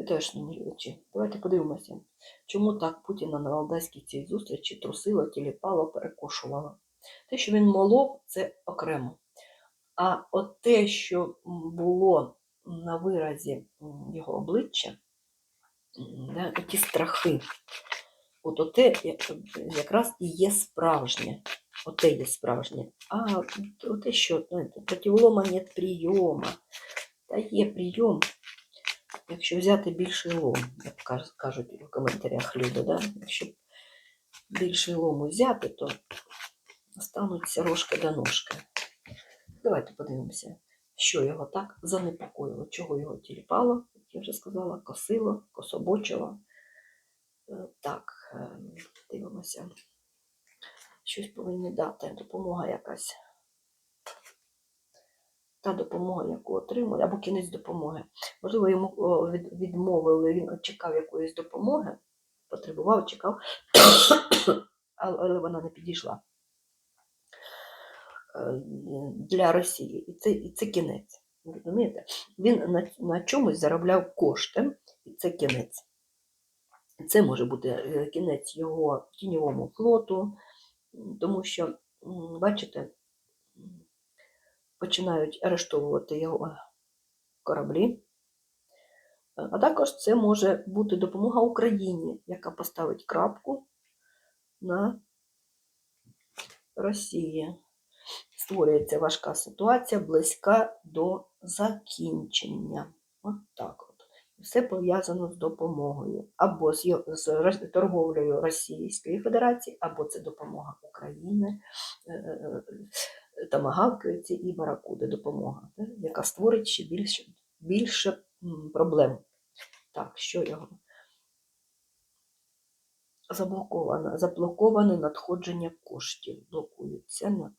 Вітаю, шановні глядачі. Давайте подивимося, чому так Путіна на Валдайській цій зустрічі трусило, тіліпало, перекошувало. Те, що він молов, це окремо. А от те, що було на виразі його обличчя, да, ті страхи, от оте якраз і є справжнє. Оте є справжнє. А те, що противолома прийома. Та є прийом, якщо взяти більший лом, як кажуть в коментарях люди, да? якщо більший лом взяти, то стануться рожка до ножки. Давайте подивимося, що його так занепокоїло, чого його тіліпало, як я вже сказала, косило, кособочило. Е, Так, е, дивимося. Щось повинні дати, допомога якась. Та допомога, яку отримує, або кінець допомоги. Можливо, йому відмовили, він чекав якоїсь допомоги, потребував, чекав, але вона не підійшла е, для Росії. І це, і це кінець. Розумієте? Він на, на чомусь заробляв кошти, і це кінець. Це може бути е, кінець його тіньовому флоту, тому що, бачите, починають арештовувати його кораблі. Е, А також це може бути допомога Україні, яка поставить крапку на Росії. Створюється важка ситуація, близька до закінчення. От так от. Все пов'язано з допомогою. Або з, з торговлею Російської Федерації, або це допомога України, е, е, тамагавки ці і баракуди допомога, да, яка створить ще більше, більше проблем. Так, що його? Заблоковано, заблоковане надходження коштів, блокуються. на-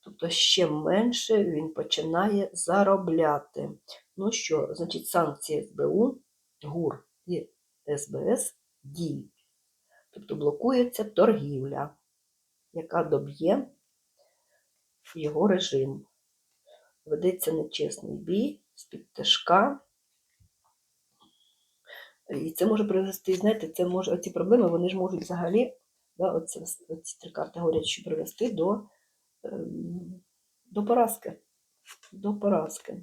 Тобто ще менше він починає заробляти. Ну що, значить, санкції СБУ, ГУР і СБС діють. Тобто блокується торгівля, яка доб'є його режим. Ведеться нечесний бій з-під тяжка. І це може привести, знаєте, це може, ці проблеми вони ж можуть взагалі, да, оці, оці три карти говорять, що привести до, ем, до поразки. До поразки.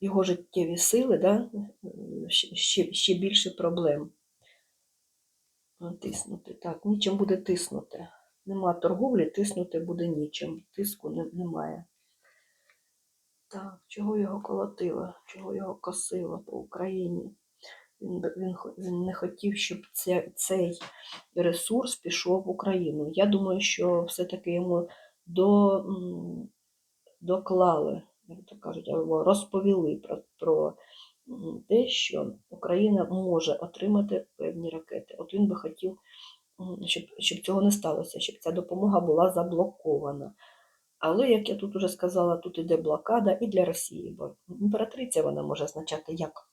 Його життєві сили, да, ще, ще більше проблем. Тиснути. Так, нічим буде тиснути. Нема торговлі, тиснути буде нічим. Тиску немає. Так, чого його колотило, чого його косило по Україні? Він, він, він не хотів, щоб це, цей ресурс пішов в Україну. Я думаю, що все-таки йому до, доклали, як то кажуть, або розповіли про, про те, що Україна може отримати певні ракети. От він би хотів, щоб, щоб цього не сталося, щоб ця допомога була заблокована. Але, як я тут уже сказала, тут іде блокада і для Росії, бо імператриця вона може означати як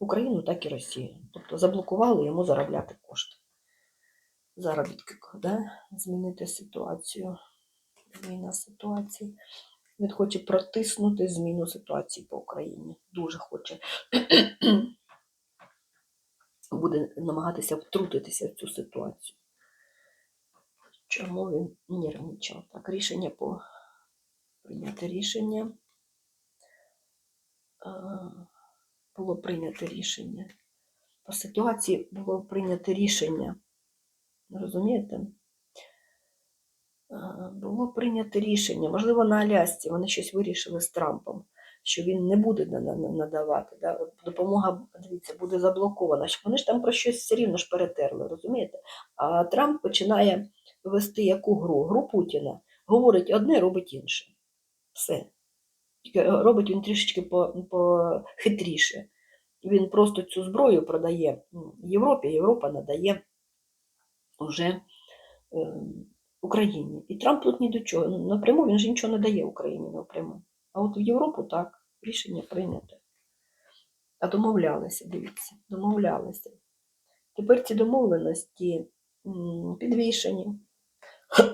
Україну, так і Росію. Тобто заблокували йому заробляти кошти. Заробітки, да? змінити ситуацію. Зміна ситуації. Він хоче протиснути зміну ситуації по Україні. Дуже хоче. Буде намагатися втрутитися в цю ситуацію. Чому він нервничав? Так, рішення по прийняти рішення. Було прийнято рішення. По ситуації було прийнято рішення. Розумієте? Було прийнято рішення. Можливо, на Алясці вони щось вирішили з Трампом, що він не буде на- на- на- надавати. Да? Допомога, дивіться, буде заблокована. Вони ж там про щось все рівно ж перетерли, розумієте? А Трамп починає вести яку гру? Гру Путіна. Говорить одне, робить інше. Все. Тільки робить він трішечки по, по хитріше. Він просто цю зброю продає Європі, Європа надає вже е, Україні. І Трамп тут ні до чого. Ну, Напряму він же нічого не дає Україні напряму. А от в Європу так, рішення прийнято. А домовлялися, дивіться, домовлялися. Тепер ці домовленості підвішені.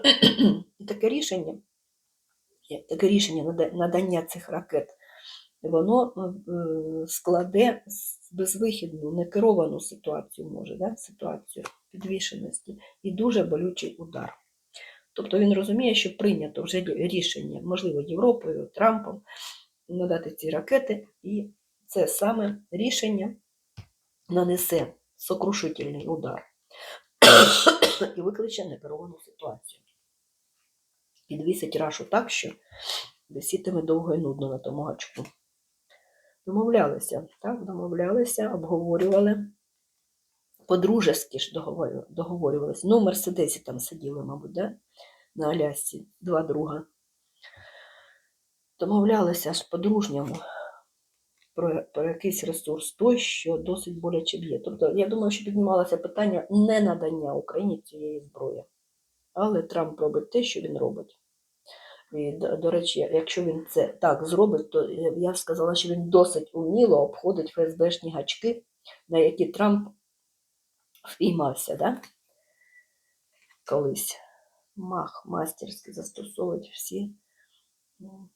І таке рішення, таке рішення надання цих ракет воно е, складе безвихідну, некеровану ситуацію може, да? ситуацію підвішеності і дуже болючий удар. Тобто він розуміє, що прийнято вже рішення, можливо, Європою, Трампом надати ці ракети, і це саме рішення нанесе сокрушительний удар і викличе некеровану ситуацію. Підвісить рашу так, що висітиме довго і нудно на тому гачку. Домовлялися, так, домовлялися, обговорювали. По-дружески ж договор- договорювалися. Ну, в Мерседесі там сиділи, мабуть, да? На Алясці, два друга. Домовлялися аж по-дружньому про, про якийсь ресурс, той, що досить боляче б'є. Тобто, я думаю, що піднімалося питання не надання Україні цієї зброї. Але Трамп робить те, що він робить. І, до, до речі, якщо він це так зробить, то я б сказала, що він досить уміло обходить ФСБшні гачки, на які Трамп впіймався, да? колись. Мах мастерськи застосовують всі ну,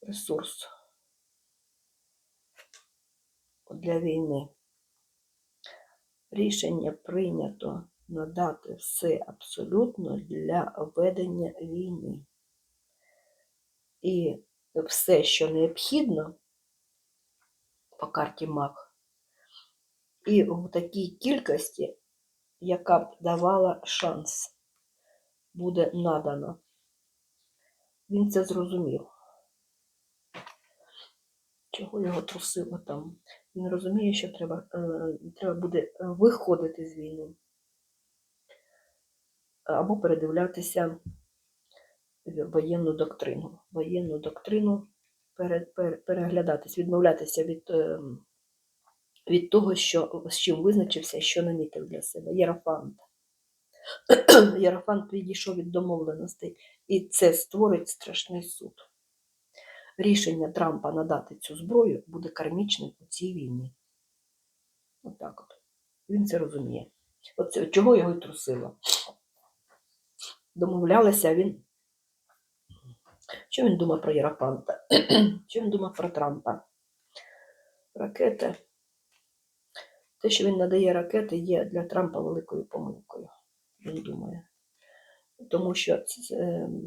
ресурс для війни. Рішення прийнято надати все абсолютно для ведення війни. І все, що необхідно по карті МАК, і в такій кількості, яка б давала шанс, буде надано. Він це зрозумів. Чого його трусило там? Він розуміє, що треба, е, треба буде е, виходити з війни або передивлятися воєнну доктрину. Воєнну доктрину пере, пере, переглядатись, відмовлятися від, е, від того, що, з чим визначився, що намітив для себе. Єрофант. Єрофант відійшов від домовленостей, і це створить страшний суд. Рішення Трампа надати цю зброю буде кармічним у цій війні. Отак от. Він це розуміє. Оце, чого його й трусило. Домовлялися він. Що він думав про Єрофанта? Що він думав про Трампа? Ракети. Те, що він надає ракети, є для Трампа великою помилкою. Він думає. Тому що, ем,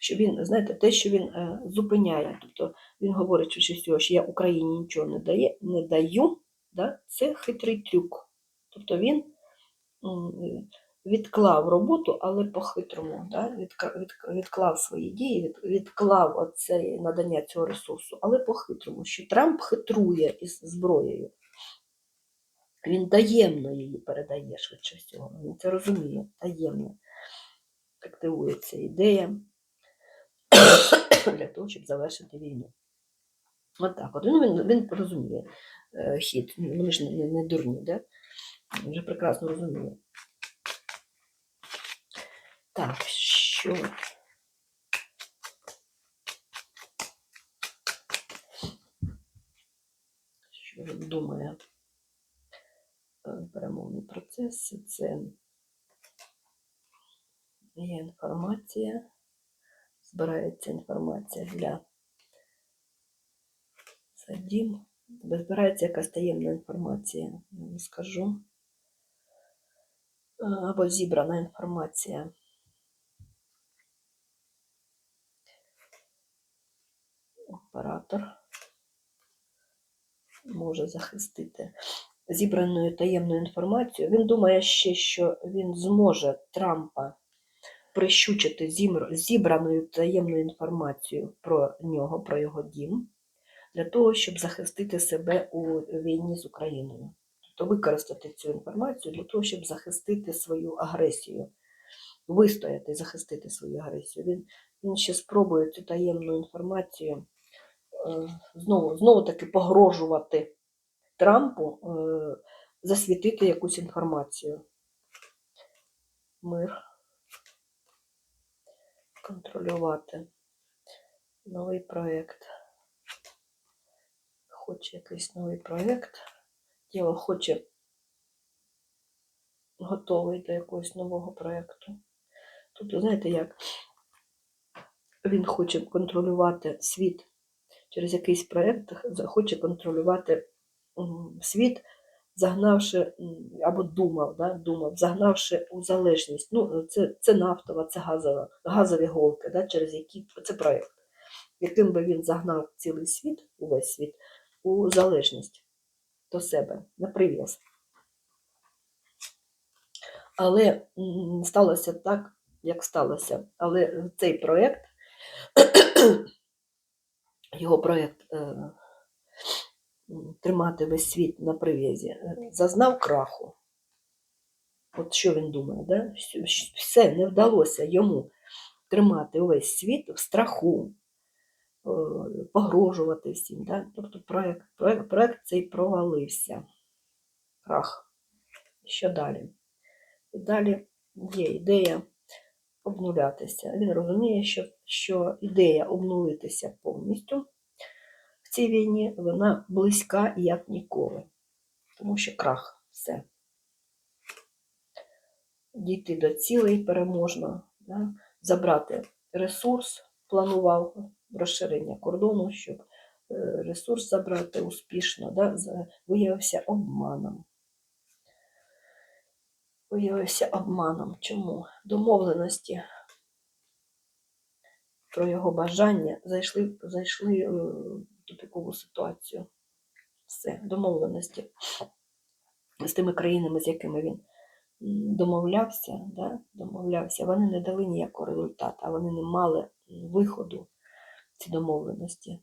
що він, знаєте, те, що він е, зупиняє, тобто він говорить що всього, що я Україні нічого не, дає, не даю, да? це хитрий трюк. Тобто він відклав роботу, але по-хитрому, да? відклав свої дії, відклав оце надання цього ресурсу, але по-хитрому, що Трамп хитрує із зброєю. Він таємно її передає швидше всього. Він це розуміє, таємно активується ідея для того, щоб завершити війну. Отак. От, ну, він, він розуміє е, хід. Вони ж не, не дурні, да? Він вже прекрасно розуміє. Так, що? Що він думає? Е, Перемовний процес це є інформація, збирається інформація для садів. Збирається якась таємна інформація, я вам скажу. Е, Або зібрана інформація. Оператор може захистити зібраною таємною інформацією. Він думає ще, що він зможе Трампа прищучити зібраною таємною інформацією про нього, про його дім, для того, щоб захистити себе у війні з Україною. Тобто використати цю інформацію для того, щоб захистити свою агресію, вистояти, захистити свою агресію. Він, він ще спробує цю таємну інформацію е, знову, знову таки погрожувати Трампу, е, засвітити якусь інформацію. Мир. Контролювати. Новий проєкт. Хоче якийсь новий проєкт. Діло хоче готовий до якогось нового проєкту. Тобто, знаєте, як він хоче контролювати світ через якийсь проєкт хоче контролювати світ, загнавши або думав, да, думав, загнавши у залежність. Ну, це, це нафтова, це газова, газові голки, да, через які це проєкт, яким би він загнав цілий світ, увесь світ, у залежність до себе, на прив'яз. Але сталося так, як сталося. Але цей проєкт, його проєкт е, тримати весь світ на прив'язі, е, зазнав краху. От що він думає, да? Все не вдалося йому тримати увесь світ в страху, е, погрожувати всім. Да? Тобто проєкт, проєкт, проєкт цей провалився. Крах. Що далі? І далі є ідея обнулятися. Він розуміє, що, що ідея обнулитися повністю в цій війні, вона близька як ніколи. Тому що крах все. Дійти до цілей переможно, да? забрати ресурс, планував розширення кордону, щоб е, ресурс забрати успішно, да? виявився обманом. Виявився обманом. Чому? Домовленості про його бажання зайшли, зайшли в тупикову ситуацію. Все, домовленості з тими країнами, з якими він домовлявся, да, домовлявся, вони не дали ніякого результату, а вони не мали виходу ці домовленості.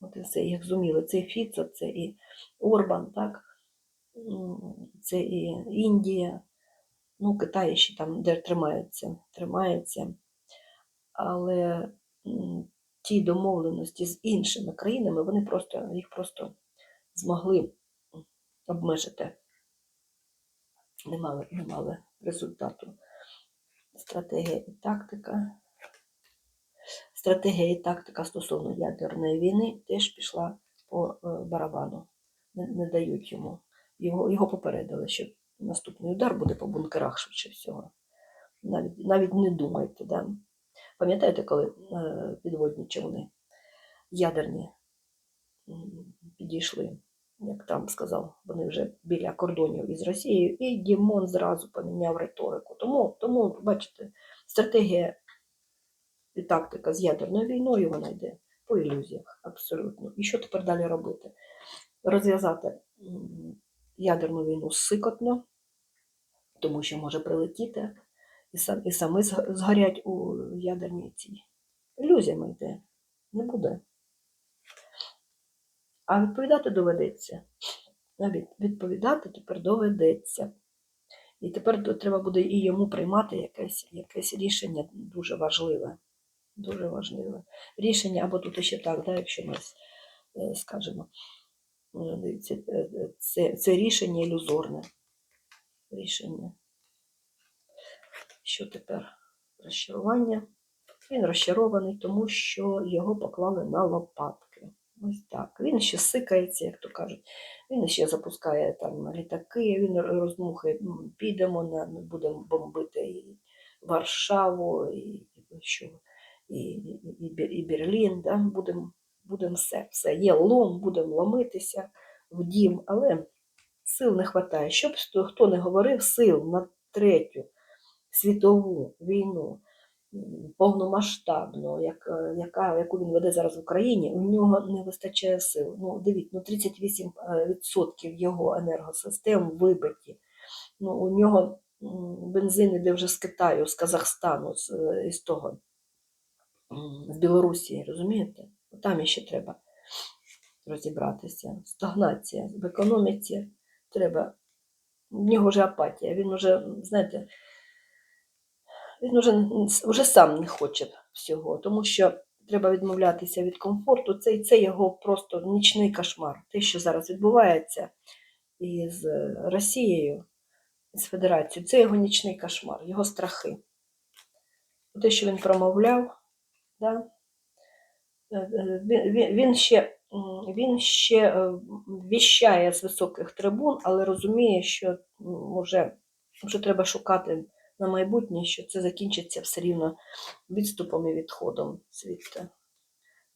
От і все, їх зуміли. Це і Фіцо, це і Орбан, так? Це і Індія. Ну, Китай ще там де тримається, тримається. Але ті домовленості з іншими країнами, вони просто їх просто змогли обмежити. Не мали, не мали результату. Стратегія і тактика. Стратегія і тактика стосовно ядерної війни теж пішла по е, барабану. Не, не дають йому. Його, його попередили, що наступний удар буде по бункерах швидше всього. Навіть, навіть не думайте. Да? Пам'ятаєте, коли е, підводні човни ядерні підійшли, як Трамп сказав, вони вже біля кордонів із Росією, і Дімон зразу поміняв риторику. Тому, тому бачите, стратегія і тактика з ядерною війною вона йде по ілюзіях, абсолютно. І що тепер далі робити? Розв'язати ядерну війну сикотно, тому що може прилетіти, і, сам, і самі згорять у ядерній цій. Ілюзіями йде. Не буде. А відповідати доведеться. Навіть відповідати тепер доведеться. І тепер треба буде і йому приймати якесь, якесь рішення дуже важливе. Дуже важливе. Рішення, або тут ще так, да, якщо ми е, скажемо, е, дивіться, е, е, це, це рішення ілюзорне. Рішення. Що тепер? Розчарування. Він розчарований, тому що його поклали на лопатки. Ось так. Він ще сикається, як то кажуть. Він ще запускає там літаки, він роздмухає, підемо на будемо бомбити і Варшаву, і, що, і, і, і, Берлін. Да? Будемо будем все, все. Є лом, будемо ломитися в дім, але сил не вистачає. Щоб хто не говорив, сил на третю світову війну повномасштабну, як, е, яка, яку він веде зараз в Україні, у нього не вистачає сил. Ну, дивіться, ну 38% його енергосистем вибиті. Ну, у нього бензин іде вже з Китаю, з Казахстану, з, е, із того, з Білорусі, розумієте? Там іще треба розібратися. Стагнація в економіці треба. В нього вже апатія. Він вже, знаєте, він вже, вже сам не хоче всього, тому що треба відмовлятися від комфорту. Це, це його просто нічний кошмар. Те, що зараз відбувається із е, Росією, з Федерацією, це його нічний кошмар, його страхи. Те, що він промовляв, да? е, е, він, він, ще, він ще віщає з високих трибун, але розуміє, що вже, вже треба шукати на майбутнє, що це закінчиться все рівно відступом і відходом звідти.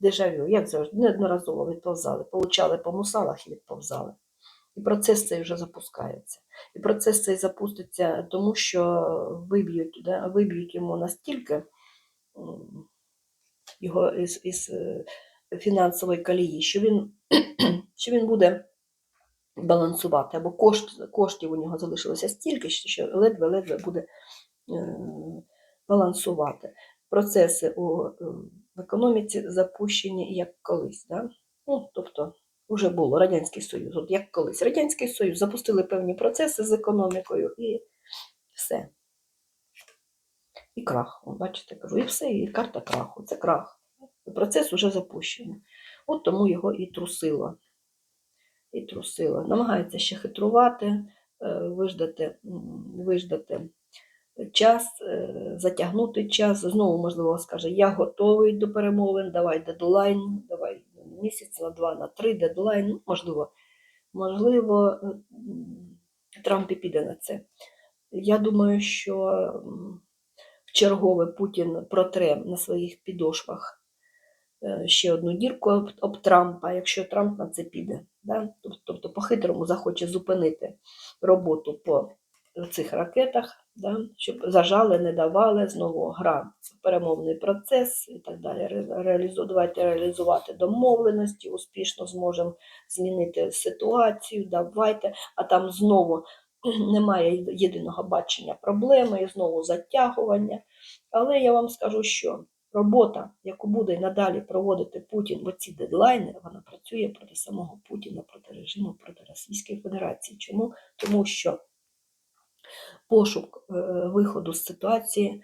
Дежавю, як завжди, неодноразово відповзали, получали по мусалах і відповзали. І процес цей вже запускається. І процес цей запуститься тому, що виб'ють, да, виб'ють йому настільки його із, із е, фінансової колії, що він, що він буде балансувати, або кошт, коштів у нього залишилося стільки, що ледве-ледве буде балансувати. Процеси у е, в економіці запущені як колись. Да? Ну, тобто, вже було Радянський Союз, от як колись. Радянський Союз запустили певні процеси з економікою і все. І крах. Бачите, кажу, і все, і карта краху. Це крах. Процес вже запущений. От тому його і трусило. І трусило. Намагається ще хитрувати, е, виждати, виждати час, е, затягнути час. Знову, можливо, скаже, я готовий до перемовин, давай дедлайн, давай місяць на два, на три дедлайн. Ну, можливо, можливо, Трамп і піде на це. Я думаю, що в чергове Путін протре на своїх підошвах е, ще одну дірку об, об Трампа, якщо Трамп на це піде. Да? Тоб- Тобто по-хитрому захоче зупинити роботу по цих ракетах, да? щоб зажали, не давали, знову гра в перемовний процес і так далі. Реалізу- Давайте реалізувати домовленості, успішно зможемо змінити ситуацію, давайте, а там знову немає єдиного бачення проблеми і знову затягування. Але я вам скажу, що робота, яку буде надалі проводити Путін в оці дедлайни, вона працює проти самого Путіна, проти режиму, проти Російської Федерації. Чому? Тому що пошук е, виходу з ситуації,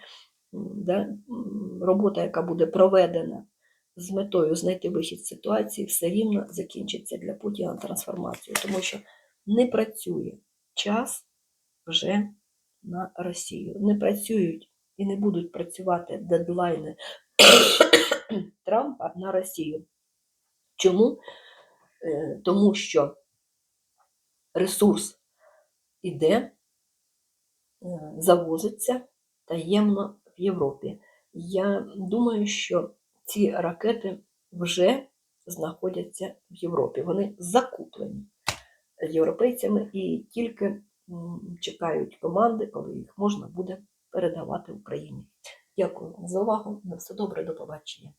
да, робота, яка буде проведена з метою знайти вихід з ситуації, все рівно закінчиться для Путіна трансформацією, тому що не працює час вже на Росію. Не працюють і не будуть працювати дедлайни Трампа на Росію. Чому? Е, Тому що ресурс іде, завозиться таємно в Європі. Я думаю, що ці ракети вже знаходяться в Європі. Вони закуплені європейцями і тільки чекають команди, коли їх можна буде передавати Україні. Дякую за увагу. На все добре, до побачення.